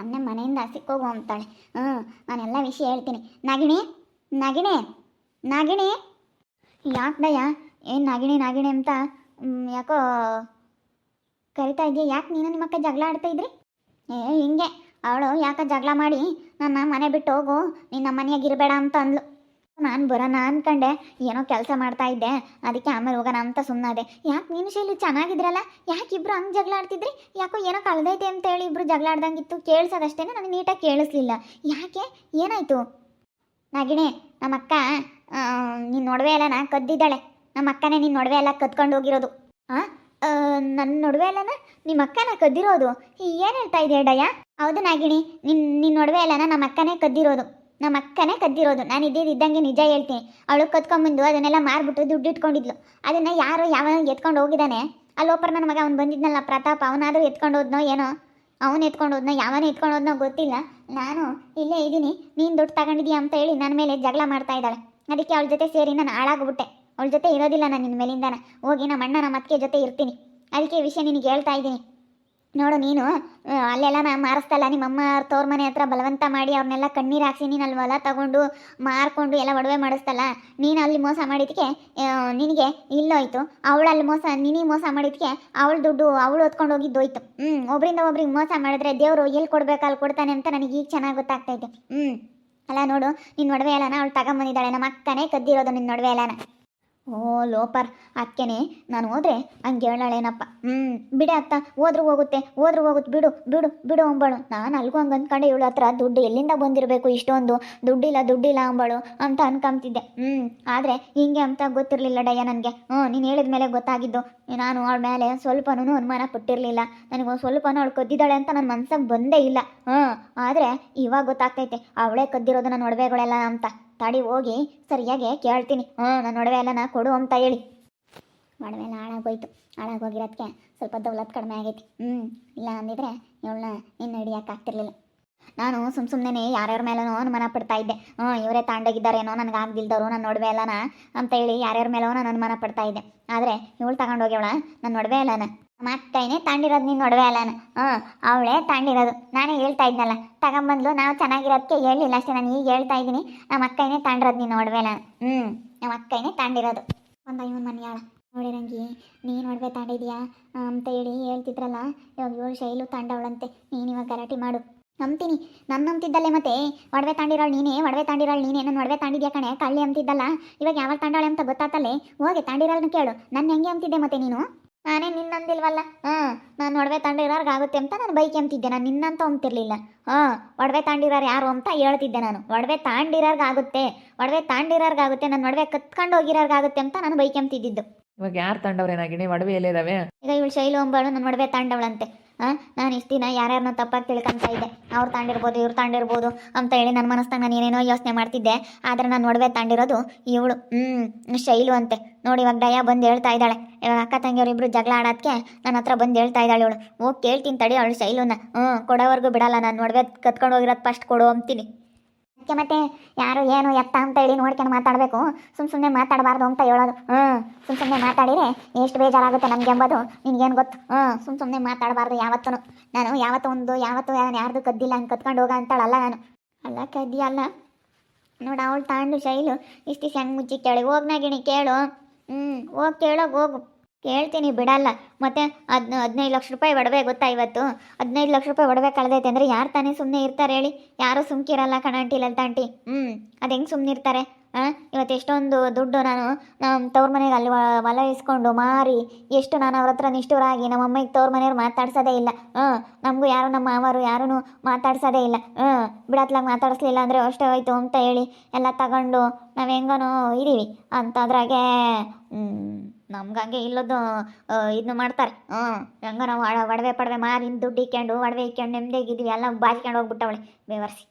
ನನ್ನೇ ಮನೆಯಿಂದ ಸಿಕ್ಕೋಗು ಅಂತಾಳೆ. ಹ್ಞೂ ನಾನೆಲ್ಲ ವಿಷಯ ಹೇಳ್ತೀನಿ. ನಾಗಿಣಿ ನಾಗಿಣಿ ನಾಗಿಣಿ. ಯಾಕೆ ದಯ ಏನು ನಾಗಿಣಿ ನಾಗಿಣಿ ಅಂತ ಯಾಕೋ ಕರಿತಾ ಇದೆಯಾ? ಯಾಕೆ ನೀನು ನಿಮ್ಮ ಅಕ್ಕ ಜಗಳ ಆಡ್ತಾ ಇದ್ರಿ? ಏ, ಹಿಂಗೆ. ಅವಳು ಯಾಕೆ ಜಗಳ ಮಾಡಿ ನನ್ನ ಮನೆ ಬಿಟ್ಟು ಹೋಗು, ನಿನ್ನ ಮನೆಯಾಗ ಇರಬೇಡ ಅಂತ ಅಂದ್ಲು. ನಾನು ಬರೋಣ ಅನ್ಕಂಡೆ. ಏನೋ ಕೆಲಸ ಮಾಡ್ತಾ ಇದ್ದೆ. ಅದಕ್ಕೆ ಆಮೇಲೆ ಹೋಗೋಣ ಅಂತ ಸುಮ್ಮನಾದೆ ಯಾಕೆ ನೀನು ಶೈಲಿ ಚೆನ್ನಾಗಿದ್ರಲ್ಲ? ಯಾಕೆ ಇಬ್ರು ಹಂಗೆ ಜಗಳ ಆಡ್ತಿದ್ರಿ? ಯಾಕೋ ಏನೋ ಕಳ್ದೈತೆ ಅಂತ ಹೇಳಿ ಇಬ್ರು ಜಗಳ ಆಡ್ದಂಗಿತ್ತು. ಕೇಳಿಸೋದಷ್ಟೇ ನನಗೆ ನೀಟಾಗಿ ಕೇಳಿಸ್ಲಿಲ್ಲ. ಯಾಕೆ? ಏನಾಯಿತು? ನಾಗಿಣಿ, ನಮ್ಮಕ್ಕ ನಿನ್ನ ನೊಡವೆ ಎಲ್ಲ ನಾ ಕದ್ದಿದ್ದಾಳೆ. ನಮ್ಮ ಅಕ್ಕನೇ ನಿನ್ನ ನೊಡವೆ ಎಲ್ಲ ಕದ್ಕೊಂಡು ಹೋಗಿರೋದು. ಹಾಂ ನನ್ನ ನೊಡವೆ ಎಲ್ಲನ? ನಿಮ್ಮ ಅಕ್ಕನ ಕದ್ದಿರೋದು? ಏನು ಹೇಳ್ತಾ ಇದೆಯಾ ಡಯ್ಯ? ಹೌದು ನಾಗಿಣಿ ನಿನ್ನ ನಿನ್ನ ನೊಡವೆ ಎಲ್ಲನ ನಮ್ಮ ಅಕ್ಕನೇ ಕದ್ದಿರೋದು. ನಮ್ಮ ಅಕ್ಕನೇ ಕದ್ದಿರೋದು. ನಾನು ಇದ್ದಿದ್ದು ಇದ್ದಂಗೆ ನಿಜ ಹೇಳ್ತೀನಿ. ಅವಳು ಕದ್ಕೊಂಬಂದು ಅದನ್ನೆಲ್ಲ ಮಾರ್ಬಿಟ್ಟು ದುಡ್ಡು ಇಟ್ಕೊಂಡಿದ್ಲು ಅದನ್ನು ಯಾರೋ ಯಾವ ಎತ್ಕೊಂಡು ಹೋಗಿದ್ದಾನೆ. ಅಲ್ಲೋಪರ ನನ್ನ ಮಗ, ಅವ್ನು ಬಂದಿದ್ನಲ್ಲ ಪ್ರತಾಪ್, ಅವನಾದರೂ ಎತ್ಕೊಂಡು ಹೋದ್ನೋ ಏನೋ? ಅವನು ಎತ್ಕೊಂಡು ಹೋದ್ನೋ, ಯಾವನೇ ಎತ್ಕೊಂಡು ಹೋದ್ನೋ ಗೊತ್ತಿಲ್ಲ. ನಾನು ಇಲ್ಲೇ ಇದ್ದೀನಿ. ನೀನು ದುಡ್ಡು ತಗೊಂಡಿದ್ಯಾ ಅಂತ ಹೇಳಿ ನನ್ನ ಮೇಲೆ ಜಗಳ ಮಾಡ್ತಾ ಇದ್ದಾಳೆ. ಅದಕ್ಕೆ ಅವಳ ಜೊತೆ ಸೇರಿ ನಾನು ಹಾಳಾಗ್ಬಿಟ್ಟೆ. ಅವಳ ಜೊತೆ ಇರೋದಿಲ್ಲ ನಾನು ನಿನ್ನ ಮೇಲಿಂದಾನೆ. ಹೋಗಿ ನಮ್ಮ ಅಣ್ಣ ನಮ್ಮ ಅತ್ತಿಗೆ ಜೊತೆ ಇರ್ತೀನಿ. ಅದಕ್ಕೆ ವಿಷಯ ನಿನಗೆ ಹೇಳ್ತಾ ಇದ್ದೀನಿ. ನೋಡು ನೀನು ಅಲ್ಲೆಲ್ಲ ನಾನು ಮಾರಿಸ್ತಲ್ಲ ನಿಮ್ಮಮ್ಮ ಅವ್ರ ಮನೆ ಹತ್ರ ಬಲವಂತ ಮಾಡಿ ಅವ್ರನ್ನೆಲ್ಲ ಕಣ್ಣೀರು ಹಾಕ್ಸಿ ನೀನು ಅಲ್ಲಿ ಹೊಲ ತಗೊಂಡು, ಮಾರ್ಕೊಂಡು ಎಲ್ಲ ಒಡವೆ ಮಾಡಿಸ್ತಲ್ಲ ನೀನು ಅಲ್ಲಿ ಮೋಸ ಮಾಡಿದಕ್ಕೆ ನಿನಗೆ ಇಲ್ಲೋಯ್ತು. ಅವಳು ಅಲ್ಲಿ ಮೋಸ, ನಿನಗೆ ಮೋಸ ಮಾಡಿದಕ್ಕೆ ಅವಳು ದುಡ್ಡು ಅವಳು ಹೊತ್ಕೊಂಡು ಹೋಗಿದ್ದೋಯ್ತು ಹ್ಞೂ ಒಬ್ಬರಿಂದ ಒಬ್ರಿಗೆ ಮೋಸ ಮಾಡಿದ್ರೆ ದೇವರು ಎಲ್ಲಿ ಕೊಡ್ಬೇಕು ಅಲ್ಲಿ ಕೊಡ್ತಾನೆ ಅಂತ ನನಗೆ ಈಗ ಚೆನ್ನಾಗಿ ಗೊತ್ತಾಗ್ತೈತೆ ಹ್ಞೂ ಅಲ್ಲ ನೋಡು ನಿನ್ನ ಒಡವೆ ಎಲ್ಲನ ಅವಳು ತಗೊಂಬಂದಿದ್ದಾಳೆ ನಮ್ಮ ಅಕ್ಕನೇ ಕದ್ದಿರೋದು ನಿನ್ನ ಒಡವೆ ಎಲ್ಲನ. ಓ, ಲೋಪರ್. ಅದಕ್ಕೇನೆ ನಾನು ಹೋದ್ರೆ ಹಂಗೆ ಹೇಳಾಳೇನಪ್ಪ. ಹ್ಞೂ ಬಿಡೆ ಅತ್ತ, ಹೋದ್ರೂ ಹೋಗುತ್ತೆ ಹೋದ್ರೂ ಹೋಗುತ್ತೆ. ಬಿಡು ಬಿಡು ಬಿಡು ಅಂಬಳು. ನಾನು ಅಲ್ಗೂ ಹಂಗೆ ಅಂದ್ಕೊಂಡೆ ಇವಳ ಹತ್ರ ದುಡ್ಡು ಎಲ್ಲಿಂದ ಬಂದಿರಬೇಕು ಇಷ್ಟೊಂದು. ದುಡ್ಡಿಲ್ಲ ದುಡ್ಡಿಲ್ಲ ಅಂಬಳು ಅಂತ ಅನ್ಕೊಂತಿದ್ದೆ ಹ್ಞೂ ಆದರೆ ಹಿಂಗೆ ಅಂತ ಗೊತ್ತಿರಲಿಲ್ಲ ಡಯ್ಯ ನನಗೆ. ಹ್ಞೂ, ನೀನು ಹೇಳಿದ ಮೇಲೆ ಗೊತ್ತಾಗಿದ್ದು. ನಾನು ಅವಳ ಮೇಲೆ ಸ್ವಲ್ಪನೂ ಅನುಮಾನ ಪಟ್ಟಿರಲಿಲ್ಲ. ನನಗೆ ಸ್ವಲ್ಪನೂ ಅವಳು ಕದ್ದಿದ್ದಾಳೆ ಅಂತ ನನ್ನ ಮನ್ಸಿಗೆ ಬಂದೇ ಇಲ್ಲ. ಹ್ಞೂ, ಆದರೆ ಇವಾಗ ಗೊತ್ತಾಗ್ತೈತೆ. ಅವಳೇ ಕದ್ದಿರೋದನ್ನ ನೋಡಬೇಗಳೆಲ್ಲ ಅಂತ. ತಡಿ ಹೋಗಿ ಸರಿಯಾಗಿ ಕೇಳ್ತೀನಿ. ಹಾಂ ನನ್ನ ಒಡವೆ ಎಲ್ಲ ನಾ ಕೊಡು ಅಂತ ಹೇಳಿ. ಒಡವೆ ಎಲ್ಲ ಹಾಳಾಗೋಯ್ತು. ಹಾಳಾಗೋಗಿರೋದಕ್ಕೆ ಸ್ವಲ್ಪ ದೌಲತ್ ಕಡಿಮೆ ಆಗೈತಿ. ಹ್ಞೂ, ಇಲ್ಲ ಅಂದಿದ್ರೆ ಇವಳನ್ನ ಇನ್ನು ಹಿಡಿಯಕ್ಕೆ ಆಗ್ತಿರ್ಲಿಲ್ಲ ನಾನು ಸುಮ್ಮ ಸುಮ್ಮನೆ ಯಾರ್ಯಾರ ಮೇಲೂ ಅನುಮಾನ ಪಡ್ತಾ ಇದ್ದೆ. ಹ್ಞೂ, ಇವರೇ ತಾಂಡೋಗಿದ್ದಾರೇನೋ ನನಗೆ ಆಗ್ದಿಲ್ದವರು ನನ್ನ ಒಡವೆ ಎಲ್ಲನ ಅಂತ ಹೇಳಿ ಯಾರ್ಯಾರ ಮೇಲೋ ನಾನು ಅನುಮಾನ ಪಡ್ತಾ ಇದ್ದೆ. ಆದರೆ ಇವಳು ತಗೊಂಡೋಗ್ಯವಳ ನನ್ನ ಒಡವೆ ಎಲ್ಲನ. ಮತ್ತೇನೆ ತಾಂಡಿರೋದು ನೀನು ಒಡವೆ ಅಲ್ಲನ? ಹ್ಞೂ, ಅವಳೇ ತಾಂಡಿರೋದು ನಾನೇ ಹೇಳ್ತಾ ಇದ್ನಲ್ಲ. ತಗೊಂಬಂದ್ಲು, ನಾವು ಚೆನ್ನಾಗಿರೋದಕ್ಕೆ ಹೇಳಿಲ್ಲ ಅಷ್ಟೇ, ನಾನು ಈಗ ಹೇಳ್ತಾ ಇದ್ದೀನಿ. ನಮ್ಮ ಅಕ್ಕೈನೇ ತಾಂಡಿರೋದು ನೀನು ಒಡವೆ ಅಲ್ಲ ಹ್ಞೂ ನಮ್ಮ ಅಕ್ಕೈನೇ ತಾಂಡಿರೋದು ಒಂದು ಇವನ್ ಮನೆಯಾಳ ನೋಡಿ ನೀನು ಒಡವೆ ತಾಂಡಿದ್ಯಾ ಅಂತ ಹೇಳಿ ಹೇಳ್ತಿದ್ರಲ್ಲ. ಇವಾಗ ಏಳು ಶೈಲು ತಾಂಡವಳಂತೆ. ನೀನು ಇವಾಗ ಗಲಾಟೆ ಮಾಡು. ನಂಬ್ತೀನಿ. ನಾನು ನಂಬ್ತಿದ್ದಲ್ಲೇ ಮತ್ತೆ? ಒಡವೆ ತಾಂಡಿರೋಳು ನೀನೇ ಒಡವೆ ತಾಂಡಿರೋಳು ನೀನೇ, ನಾನು ಒಡವೆ ತಾಂಡಿದ್ಯಾ ಕಣೆ? ಕಳ್ಳಿ ಅಂತಿದ್ದಲ್ಲ ಇವಾಗ ಯಾವಾಗ ತಾಂಡವಳೆ ಅಂತ ಗೊತ್ತಾತಲ್ಲೇ? ಹೋಗಿ ತಾಂಡಿರೋಳನ್ನ ಕೇಳು. ನನ್ನ ಹೆಂಗೆ ಅಂತಿದ್ದೆ ಮತ್ತೆ ನೀನು? ನಾನೇ ನಿನ್ನಂದಿಲ್ವಲ್ಲ? ಹಾಂ ನಾನು ಒಡವೆ ಆಗುತ್ತೆ ಅಂತ ನಾನು ಬೈಕ್ ಅಂತಿದ್ದೆ ನಾನು ನಿನ್ನಂತ ಅಂತಿರ್ಲಿಲ್ಲ ಹಾಂ ಒಡವೆ ತಾಂಡಿರೋರು ಯಾರು ಅಂತ ಹೇಳ್ತಿದ್ದೆ ನಾನು. ಒಡವೆ ತಾಂಡಿರೋರ್ಗಾಗುತ್ತೆ ಒಡವೆ ತಾಂಡಿರೋರ್ಗಾಗುತ್ತೆ ನನ್ನ ಒಡವೆ ಕತ್ಕೊಂಡು ಹೋಗಿರೋರ್ಗಾಗುತ್ತೆ ಅಂತ ನಾನು ಬೈಕ್ ಅಂತಿದ್ದಿದ್ದು ಇವಾಗ ಯಾರು ತಂಡವ್ರೇನಾಗಿಣಿ ಒಡವೆ ಎಲ್ಲಿದಾವೆ? ಈಗ ಇವಳು ಶೈಲು ಅಂಬಾಳು ನನ್ನ ಒಡವೆ ತಾಂಡವಳಂತೆ. ನಾನು ಇಷ್ಟು ದಿನ ಯಾರ್ಯಾರನ್ನ ತಪ್ಪಾಗಿ ತಿಳ್ಕೊಂತಾ ಇದ್ದೆ. ಅವ್ರು ತಾಂಡಿರ್ಬೋದು, ಇವ್ರು ತಾಂಡಿರ್ಬೋದು ಅಂತ ಹೇಳಿ ನನ್ನ ಮನಸ್ಸಂಗೆ ನಾನು ಏನೇನೋ ಯೋಚನೆ ಮಾಡ್ತಿದ್ದೆ. ಆದರೆ ನಾನು ಒಡವೆ ತಾಂಡಿರೋದು ಇವಳು. ಹ್ಞೂ ಶೈಲು ಅಂತೆ. ನೋಡಿ ಇವಾಗ ದಯಾ ಬಂದು ಹೇಳ್ತಾ ಇದ್ದಾಳೆ. ಇವಾಗ ಅಕ್ಕ ತಂಗಿಯವರಿಬ್ರು ಜಗಳ ಆಡೋದಕ್ಕೆ ನನ್ನ ಹತ್ರ ಬಂದು ಹೇಳ್ತಾ ಇದ್ದಾಳೆ ಇವಳು. ಹೋಗಿ ಕೇಳ್ತೀನಿ ತಡಿ ಅವಳು ಶೈಲುನ. ಹ್ಞೂ ಕೊಡೋವರೆಗೂ ಬಿಡಲ್ಲ. ನಾನು ಒಡವೆ ಕತ್ಕೊಂಡು ಹೋಗಿರೋದು ಫಸ್ಟ್ ಕೊಡು ಅಂತೀನಿ. ಅದಕ್ಕೆ ಮತ್ತೆ? ಯಾರು ಏನು ಎತ್ತ ಅಂತ ಹೇಳಿ ನೋಡ್ಕೊಂಡು ಮಾತಾಡಬೇಕು. ಸುಮ್ಮ ಸುಮ್ಮನೆ ಮಾತಾಡಬಾರ್ದು ಅಂತ ಹೇಳೋದು. ಹ್ಞೂ ಸುಮ್ಮ ಸುಮ್ಮನೆ ಮಾತಾಡಿದರೆ ಎಷ್ಟು ಬೇಜಾರಾಗುತ್ತೆ ನಮ್ಗೆ ಎಂಬುದು ನಿನಗೇನು ಗೊತ್ತು? ಹ್ಞೂ ಸುಮ್ಮ ಸುಮ್ಮನೆ ಮಾತಾಡಬಾರ್ದು ಯಾವತ್ತೂ ನಾನು ಯಾವತ್ತು ಒಂದು, ಯಾವತ್ತು ಯಾರು ಯಾರ್ದು ಕದ್ದಿಲ್ಲ ಹಂಗೆ ಕತ್ಕೊಂಡು ಹೋಗ ಅಂತಾಳಲ್ಲ ನಾನು. ಅಲ್ಲ ಕದ್ದಿ ಅಲ್ಲ ನೋಡು ಅವಳು ತಾಂಡು ಶೈಲು. ಇಷ್ಟು ಹೆಂಗೆ ಕೇಳಿ. ಹೋಗ್ನಾಗಿಣಿ ಕೇಳು. ಹ್ಞೂ ಹೋಗಿ ಕೇಳೋಗಿ ಹೋಗು. ಕೇಳ್ತೀನಿ ಬಿಡಲ್ಲ. ಮತ್ತೆ ಹದ್ ಹದಿನೈದು ಲಕ್ಷ ರೂಪಾಯಿ ಒಡವೆ ಗೊತ್ತಾ ಇವತ್ತು? ಹದಿನೈದು ಲಕ್ಷ ರೂಪಾಯಿ ಒಡವೆ ಕಳೆದೈತೆ ಅಂದರೆ ಯಾರು ತಾನೇ ಸುಮ್ಮನೆ ಇರ್ತಾರೆ ಹೇಳಿ? ಯಾರೂ ಸುಮ್ಕಿರಲ್ಲ ಕಣಂಟಿ ಲಲ್ತಾಂಟಿ ಹ್ಞೂ ಅದು ಹೆಂಗೆ ಸುಮ್ಮನೆ ಇರ್ತಾರೆ? ಹಾಂ ಇವತ್ತು ಎಷ್ಟೊಂದು ದುಡ್ಡು ನಾನು ನಮ್ಮ ತವ್ರ ಮನೆಗೆ ಅಲ್ಲಿ ಒಲ ಇಸ್ಕೊಂಡು ಮಾರಿ, ಎಷ್ಟು ನಾನು ಅವ್ರ ಹತ್ರ ನಿಷ್ಠುರಾಗಿ ನಮ್ಮ ಅಮ್ಮಗೆ ತವ್ರ ಮನೆಯವ್ರು ಮಾತಾಡ್ಸೋದೇ ಇಲ್ಲ. ಹಾಂ ನಮಗೂ ಯಾರು ನಮ್ಮ ಮಾವರು ಯಾರೂ ಮಾತಾಡ್ಸೋದೇ ಇಲ್ಲ. ಹ್ಞೂ ಬಿಡತ್ಲಾಗ ಮಾತಾಡಿಸ್ಲಿಲ್ಲ ಅಂದರೆ ಅಷ್ಟೇ ಹೋಯ್ತು ಅಂತ ಹೇಳಿ ಎಲ್ಲ ತಗೊಂಡು ನಾವು ಹೆಂಗನೋ ಇದೀವಿ ಅಂತದ್ರಾಗೆ ನಮ್ಗೆ ಹಂಗೆ ಇಲ್ಲದ್ದು ಇದನ್ನು ಮಾಡ್ತಾರೆ. ಹ್ಞೂ ಹೆಂಗೋ ನಾವು ಒಡ ಒಡವೆ ಪಡವೆ ಮಾರಿ ದುಡ್ಡು ಇಕ್ಕೊಂಡು ಒಡವೆ ಇಕ್ಕೊಂಡು ನೆಮ್ಮದಿಯಾಗಿದ್ದೀವಿ ಎಲ್ಲ ಬಾಚ್ಕೊಂಡು ಹೋಗ್ಬಿಟ್ಟವಳೆ, ಬೇವರ್ಸಿ.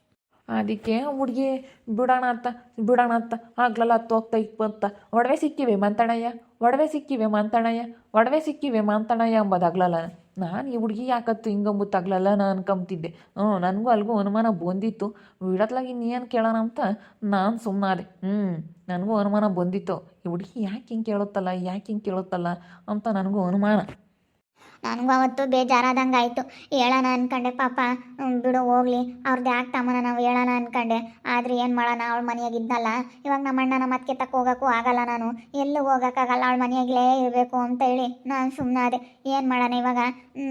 ಅದಕ್ಕೆ ಹುಡುಗಿ, ಬಿಡೋಣ ಅಂತ ಬಿಡೋಣ ಅಂತ ಆಗ್ಲಲ್ಲ ಹತ್ತು ಹೋಗ್ತಾ ಅಂತ. ಒಡವೆ ಸಿಕ್ಕಿವೆ ಮಂತಣ್ಣಯ್ಯ ಒಡವೆ ಸಿಕ್ಕಿವೆ ಮಂತಣ್ಣಯ್ಯ ಒಡವೆ ಸಿಕ್ಕಿವೆ ಮಂತಣ್ಣಯ್ಯ ಅಂಬೋದಾಗ್ಲಲ್ಲ. ನಾನು ಈ ಹುಡುಗಿ ಯಾಕತ್ತು ಹಿಂಗಂಬುತ್ತಾಗ್ಲಲ್ಲ ನಾನು ಅನ್ಕೊಂತಿದ್ದೆ ಹ್ಞೂ, ನನಗೂ ಅಲ್ಗೂ ಅನುಮಾನ ಬಂದಿತ್ತು. ಬಿಡತ್ಲಾಗ ಇನ್ನೇನು ಕೇಳೋಣ ಅಂತ ನಾನು ಸುಮ್ಮನಾದೆ ಹ್ಞೂ, ನನಗೂ ಅನುಮಾನ ಬಂದಿತ್ತು. ಈ ಹುಡುಗಿ ಯಾಕೆ ಹಿಂಗೆ ಕೇಳುತ್ತಲ್ಲ, ಯಾಕೆ ಹಿಂಗೆ ಕೇಳುತ್ತಲ್ಲ ಅಂತ ನನಗೂ ಅನುಮಾನ. ನನಗೂ ಅವತ್ತು ಬೇಜಾರಾದಂಗೆ ಆಯಿತು. ಹೇಳೋಣ ಅಂದ್ಕೊಂಡೆ ಪಾಪ ಬಿಡು, ಹೋಗ್ಲಿ. ಅವ್ರದ್ದು ಯಾಕೆ ತಮ್ಮನ ನಾವು ಹೇಳೋಣ ಅನ್ಕೊಂಡೆ. ಆದರೆ ಏನು ಮಾಡೋಣ, ಅವಳ ಮನೆಯಾಗಿದ್ದಲ್ಲ ಇವಾಗ ನಮ್ಮ ಅಣ್ಣನ ಮತ್ತೆ ತಕ್ಕ ಹೋಗೋಕ್ಕೂ ಆಗಲ್ಲ ನಾನು. ಎಲ್ಲೂ ಹೋಗೋಕ್ಕಾಗಲ್ಲ, ಅವಳ ಮನೆಯಾಗಲೇ ಇರಬೇಕು ಅಂತ ಹೇಳಿ ನಾನು ಸುಮ್ಮನಾದೆ ಏನು ಮಾಡೋಣ ಇವಾಗ?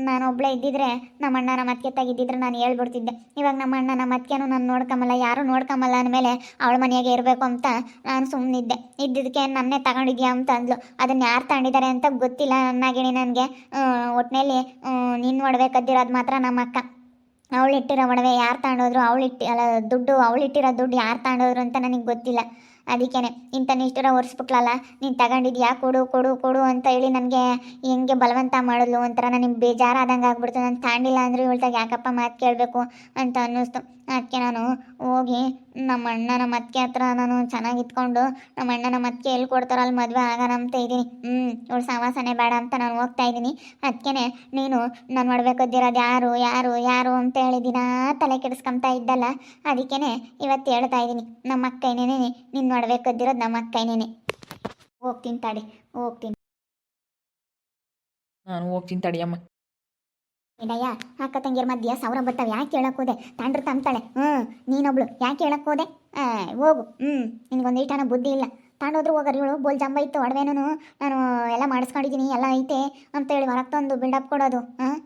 ನಾನು ಒಬ್ಬಳೇ ಇದ್ದಿದ್ರೆ ನಮ್ಮ ಅಣ್ಣನ ಮತ್ತೆ ತೆಗಿದ್ದಿದ್ರೆ ನಾನು ಹೇಳ್ಬಿಡ್ತಿದ್ದೆ. ಇವಾಗ ನಮ್ಮ ಅಣ್ಣನ ಮತ್ಕೆನೂ ನಾನು ನೋಡ್ಕೊಂಬಲ್ಲ, ಯಾರೂ ನೋಡ್ಕೊಂಬಲ್ಲ ಅಂದಮೇಲೆ ಅವಳ ಮನೆಯಾಗೆ ಇರಬೇಕು ಅಂತ ನಾನು ಸುಮ್ಮನಿದ್ದೆ ಇದ್ದಿದ್ದಕ್ಕೆ ನನ್ನೇ ತಗೊಂಡಿದ್ಯಾ ಅಂತ ಅಂದ್ಲು ಅದನ್ನು ಯಾರು ತಗೊಂಡಿದ್ದಾರೆ ಅಂತ ಗೊತ್ತಿಲ್ಲ ನನ್ನಾಗಿಣಿ ನನಗೆ. ಒಟ್ಟಿನಲ್ಲಿ ನಿನ್ನ ಒಡವೆ ಕದ್ದಿರೋದು ಮಾತ್ರ ನಮ್ಮ ಅಕ್ಕ. ಅವಳು ಇಟ್ಟಿರೋ ಒಡವೆ ಯಾರು ತಗೊಂಡೋದ್ರು ಅವಳು ಇಟ್ಟಿ, ಅಲ್ಲ, ದುಡ್ಡು, ಅವಳು ಇಟ್ಟಿರೋ ದುಡ್ಡು ಯಾರು ತಗೊಂಡೋದ್ರು ಅಂತ ನನಗೆ ಗೊತ್ತಿಲ್ಲ. ಅದಕ್ಕೇನೆ ಇಂಥ ನಿಷ್ಠುರ ಒರೆಸ್ಬಿಟ್ಲಲ್ಲ ನೀನು ತಗೊಂಡಿದ್ಯಾ? ಕೊಡು ಕೊಡು ಕೊಡು ಅಂತ ಹೇಳಿ ನನಗೆ ಹೆಂಗೆ ಬಲವಂತ ಮಾಡಿದ್ಲು ಒಂಥರ ನನಗೆ ಬೇಜಾರಾದಂಗೆ ಆಗ್ಬಿಡ್ತು. ನಾನು ತಾಂಡಿಲ್ಲ ಅಂದರೆ ಇವಳ್ತಾಗ ಯಾಕಪ್ಪ ಮಾತು ಕೇಳಬೇಕು ಅಂತ ಅನ್ನಿಸ್ತು. ಅದಕ್ಕೆ ನಾನು ಹೋಗಿ ನಮ್ಮ ಅಣ್ಣನ ಮತ್ಕೆ ಹತ್ರ ನಾನು ಚೆನ್ನಾಗಿ ಇದ್ಕೊಂಡು ನಮ್ಮ ಅಣ್ಣನ ಅತ್ತಿಗೆ ಎಲ್ಲಿ ಕೊಡ್ತಾರೋ ಅಲ್ಲಿ ಮದುವೆ ಆಗೋಣ ಅಂತ ಇದ್ದೀನಿ. ಹ್ಞೂ ಇವಳು ಸವಾಸನೆ ಬೇಡ ಅಂತ ನಾನು ಹೋಗ್ತಾ ಇದ್ದೀನಿ. ಅದಕ್ಕೆ ನೀನು ನಾನು ಮಾಡ್ಬೇಕದ್ದಿರೋದು ಯಾರು ಯಾರು ಯಾರು ಅಂತ ಹೇಳಿ ದಿನಾ ತಲೆ ಕೆಡಿಸ್ಕೊಂತಾ ಇದ್ದಲ್ಲ ಅದಕ್ಕೇ ಇವತ್ತು ಹೇಳ್ತಾ ಇದ್ದೀನಿ. ನಮ್ಮ ಅಕ್ಕೈನೇನೆ ನಿನ್ನ ಮಾಡ್ಬೇಕದ್ದಿರೋದು ನಮ್ಮ ಅಕ್ಕೈನೇನೆ ಹೋಗ್ತೀನಿ ತಡಿ, ಹೋಗ್ತೀನಿ. ನಾನು ಹೋಗ್ತೀನಿ ತಡಿಯಮ್ಮ ಇಡಯ್ಯ ಅಕ್ಕ ತಂಗಿಯರ ಮಧ್ಯ ಸಾವಿರ ಬರ್ತಾವೆ ಯಾಕೆ ಹೇಳಕ್ ಹೋದೆ? ತಾಂಡ್ರ ತಂತಾಳೆ ಹ್ಞೂ ನೀನೊಬ್ಳು, ಯಾಕೆ ಹೇಳಕ್ ಹೋದೆ? ಹೋಗು. ಹ್ಞೂ ನಿನಗೊಂದು ಈಟನ ಬುದ್ಧಿ ಇಲ್ಲ. ತಾಂಡೋದ್ರು ಹೋಗರಿ ಇವಳು, ಬೋಲ್ ಜಂಬ ಇತ್ತು ಒಡವೇನು ನಾನು ಎಲ್ಲ ಮಾಡಿಸ್ಕೊಂಡಿದ್ದೀನಿ ಎಲ್ಲ ಐತೆ ಅಂತೇಳಿ ಹೊರಗೆ ತಂದು ಬಿಲ್ಡಪ್ ಕೊಡೋದು. ಹಾಂ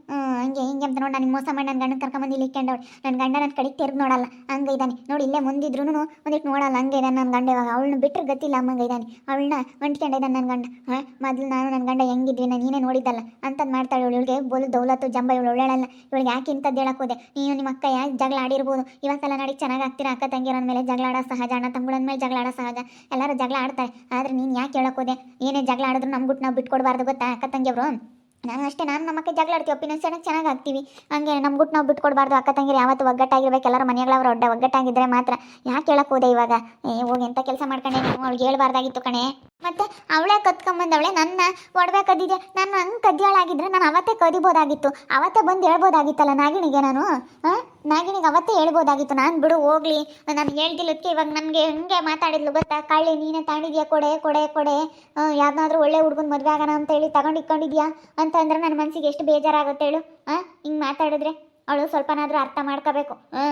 ಹಂಗೆ ಹಿಂಗೆ ಅಂತ ನೋಡಿ ನನಗೆ ಮೋಸ ಮಾಡಿ ನನ್ನ ಗಂಡನ ಕರ್ಕೊಂಬಂದು ಇಲ್ಲಿ ಇಕ್ಕೊಂಡವಳು. ನನ್ನ ಗಂಡ ನನ್ನ ಕಡೆಗೆ ತಿರ್ಗಿ ನೋಡಲ್ಲ. ಹಂಗೆ ಇದ್ದಾನೆ ನೋಡಿ ಇಲ್ಲೇ ಮುಂದಿದ್ರು ಒಂದಿಟ್ಟು ನೋಡಲ್ಲ. ಹಂಗೆ ಇದ್ದಾನೆ ನನ್ನ ಗಂಡ ಇವಾಗ. ಅವಳನ್ನ ಬಿಟ್ಟರೆ ಗೊತ್ತಿಲ್ಲ ಅಮ್ಮಂಗೆ ಇದ್ದಾನೆ ಅವಳನ್ನ ಹೊಂಟ್ಕೊಂಡಿದ್ದಾನೆ ನನ್ನ ಗಂಡ. ಹಾಂ? ಮೊದಲು ನಾನು ನನ್ನ ಗಂಡ ಹೆಂಗಿದ್ವಿ ನಾನು ನೀನೇ ನೋಡಿದ್ದಲ್ಲ. ಅಂತಂದು ಮಾಡ್ತಾಳೆ ಇವಳು. ಇವಳಿಗೆ ಬೋಲು ದೌಲತ್ತು, ಜಂಬ ಇವಳು ಒಳ್ಳೆಯಲ್ಲ ಇವಳಿಗೆ ಯಾಕೆ ಇಂಥದ್ದು ಹೇಳಕ್ ಹೋದೆ? ನೀನು ನಿಮ್ಮ ಅಕ್ಕ ಯಾಕೆ ಜಗಳ ಆಡಿರ್ಬೋದು? ಇವತ್ತೆಲ್ಲ ನಡಿ ಚೆನ್ನಾಗಿ ಆಗ್ತೀರಾ ಅಕ್ಕ ತಂಗಿಯರ ಮೇಲೆ ಜಗಳ ಆಡೋ ಸಹಜ, ಅಣ್ಣ ತಮ್ಮಗಳ ಮೇಲೆ ಜಗಳ ಆಡೋ ಸಹಜ. ಎಲ್ಲರೂ ಜಗಳ ಆಡ್ತಾರೆ. ಆದರೆ ನೀನು ಯಾಕೆ ಹೇಳಕ್ ಹೋದೆ? ಏನೇ ಜಗಳ ಆಡಿದ್ರು ನಮ್ಮ ಗುಟ್ಟು ನಾವು ಬಿಟ್ಕೊಡ್ಬಾರ್ದು ಗೊತ್ತಾ ಅಕ್ಕ ತಂಗಿಯವರು? ನಾನು ಅಷ್ಟೇ, ನಾನು ನಮ್ಮ ಅಕ್ಕ ಜಗಳ ಆಡ್ತೀವಿ ಒಪ್ಪಿನ ಚೆನ್ನಾಗಿ ಚೆನ್ನಾಗಿ ಆಗ್ತೀವಿ ಹಂಗೆ ನಮ್ಮ ಗುಟ್ಟು ನಾವು ಬಿಟ್ಕೊಡ್ಬಾರ್ದು, ಅಕ್ಕ ತಂಗಿರು ಯಾವತ್ತು ಒಗ್ಗಟ್ಟಾಗಿರ್ಬೇಕು, ಎಲ್ಲರ ಮನೆಗಳವ್ರು ಒಡ್ಡ ಒಗ್ಗಟ್ಟಾಗಿದ್ದರೆ ಮಾತ್ರ ಯಾಕೆ ಹೇಳಕ್ಕೆ ಹೋದೆ ಇವಾಗ? ಏ, ಹೋಗಿ ಎಂಥ ಕೆಲಸ ಮಾಡ್ಕೊಂಡೆ ನೀನು? ಅವ್ಳು ಹೇಳ್ಬಾರ್ದಾಗಿತ್ತು ಕಣೆ. ಮತ್ತು ಅವಳೇ ಕತ್ಕೊಂಬಂದವಳೆ ನನ್ನ ಒಡವೆ ನಾನು ಹಂಗೆ ಕದ್ದಿಯಾಳಾಗಿದ್ರೆ ನಾನು ಅವತ್ತೇ ಕದಿಬೋದಾಗಿತ್ತು, ಅವತ್ತೇ ಬಂದು ಹೇಳ್ಬೋದಾಗಿತ್ತಲ್ಲ ನಾಗಿಣಿಗೆ ನಾನು? ಹಾಂ? ನಾಗಿಣಿಗೆ ಅವತ್ತೇ ಹೇಳ್ಬೋದಾಗಿತ್ತು. ನಾನು ಬಿಡು, ಹೋಗ್ಲಿ. ನಾನು ಹೇಳ್ದಿಲ್ಲದಕ್ಕೆ ಇವಾಗ ನನಗೆ ಹೆಂಗೆ ಮಾತಾಡಿದ್ಲು ಗೊತ್ತಾ? ಕಳ್ಳಿ, ನೀನೇ ತಾಣಿದ್ಯಾ? ಕೊಡೆ ಕೊಡೆ ಕೊಡೆ. ಯಾವ್ದಾದ್ರೂ ಒಳ್ಳೆ ಹುಡುಗನ ಮದುವೆ ಆಗೋಣ ಅಂತ ಹೇಳಿ ತಗೊಂಡು ಇಟ್ಕೊಂಡಿದ್ಯಾ ಅಂತಂದ್ರೆ ನನ್ನ ಮನಸ್ಸಿಗೆ ಎಷ್ಟು ಬೇಜಾರಾಗುತ್ತೆ ಹೇಳು. ಹಾಂ ಹಿಂಗೆ ಮಾತಾಡಿದ್ರೆ ಅವಳು ಸ್ವಲ್ಪನಾದರೂ ಅರ್ಥ ಮಾಡ್ಕೋಬೇಕು. ಹ್ಞೂ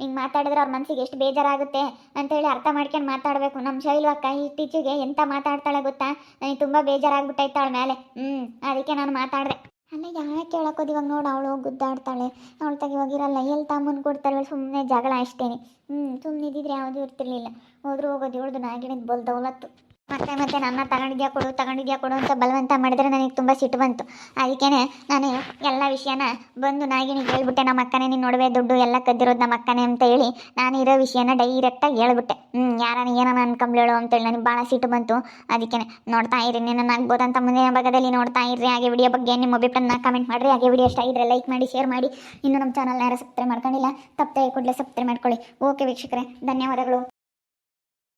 ಹಿಂಗೆ ಮಾತಾಡಿದ್ರೆ ಅವ್ರ ಮನಸ್ಸಿಗೆ ಎಷ್ಟು ಬೇಜಾರಾಗುತ್ತೆ ಅಂತೇಳಿ ಅರ್ಥ ಮಾಡ್ಕೊಂಡು ಮಾತಾಡಬೇಕು. ನಮ್ಮ ಶೈಲವಕ್ಕ ಇತ್ತೀಚೆಗೆ ಎಂತ ಮಾತಾಡ್ತಾಳೆ ಗೊತ್ತಾ? ನನಗೆ ತುಂಬ ಬೇಜಾರಾಗ್ಬಿಟ್ಟೈತೆ ಅವಳ ಮೇಲೆ. ಹ್ಞೂ ಅದಕ್ಕೆ ನಾನು ಮಾತಾಡಿದೆ. ಅಲ್ಲ ಯಾಕೆ ಹೇಳಕ್ಕೋದು ಇವಾಗ ನೋಡು ಅವಳು ಗುದ್ದಾಡ್ತಾಳೆ. ಅವಳು ತೆಗಿವಾಗಿರಲ್ಲ ಎಲ್ಲಿ ತಮ್ಮನ ಕೊಡ್ತಾಳೆ ಸುಮ್ಮನೆ ಜಗಳ ಅಷ್ಟೇನೆ. ಹ್ಞೂ ಸುಮ್ಮನೆ ಇದ್ದಿದ್ರೆ ಯಾವುದೂ ಇರ್ತಿರ್ಲಿಲ್ಲ. ಹೋದ್ರು ಹೋಗೋದು, ಇವಳ್ದು ನಾಗಿಣದ ಬಲ್ ದೌಲತ್ತು ಮತ್ತೆ ಮತ್ತೆ ನನ್ನ ತಗೊಂಡಿದ್ಯಾ ಕೊಡು ತಗೊಂಡಿದ್ಯಾ ಕೊಡು ಅಂತ ಬಲವಂತ ಮಾಡಿದ್ರೆ ನನಗೆ ತುಂಬ ಸಿಟ್ಟು ಬಂತು. ಅದಕ್ಕೇನೆ ನಾನು ಎಲ್ಲ ವಿಷಯನ ಬಂದು ನಾಗಿನಿಗೆ ಹೇಳ್ಬಿಟ್ಟೆ, ನಮ್ಮ ಅಕ್ಕನೇ ನೀನು ನೋಡುವೆ ದುಡ್ಡು ಎಲ್ಲ ಕದ್ದಿರೋದು ನಮ್ಮ ಅಕ್ಕನೇ ಅಂತ ಹೇಳಿ ನಾನು ಇರೋ ವಿಷಯನ ಡೈರೆಕ್ಟಾಗಿ ಹೇಳ್ಬಿಟ್ಟೆ. ಹ್ಞೂ ಯಾರನ್ನ ಏನನ್ನ ಅನ್ಕೊಂಬ್ಳೇಳು ಅಂತೇಳಿ ನನಗೆ ಭಾಳ ಸಿಟ್ಟು ಬಂತು. ಅದಕ್ಕೆ ನೋಡ್ತಾ ಇರಿ ನನ್ನ ಆಗ್ಬೋದಂತ ಮುಂದಿನ ಭಾಗದಲ್ಲಿ ನೋಡ್ತಾ ಇರ್ರಿ. ಹಾಗೆ ವಿಡಿಯೋ ಬಗ್ಗೆ ನಿಮ್ಮ ಅಭಿಪ್ರಾಯನ ಕಮೆಂಟ್ ಮಾಡಿರಿ. ಹಾಗೆ ವಿಡಿಯೋ ಇಷ್ಟ ಇದ್ರೆ ಲೈಕ್ ಮಾಡಿ ಶೇರ್ ಮಾಡಿ. ಇನ್ನು ನಮ್ಮ ಚಾನಲ್ನ ಯಾರು ಸಬ್ಸ್ಕ್ರೈಬ್ ಮಾಡ್ಕೊಂಡಿಲ್ಲ, ತಪ್ಪದೆ ಕೂಡಲೇ ಸಬ್ಸ್ಕ್ರೈಬ್ ಮಾಡ್ಕೊಳ್ಳಿ. ಓಕೆ ವೀಕ್ಷಕರೇ, ಧನ್ಯವಾದಗಳು.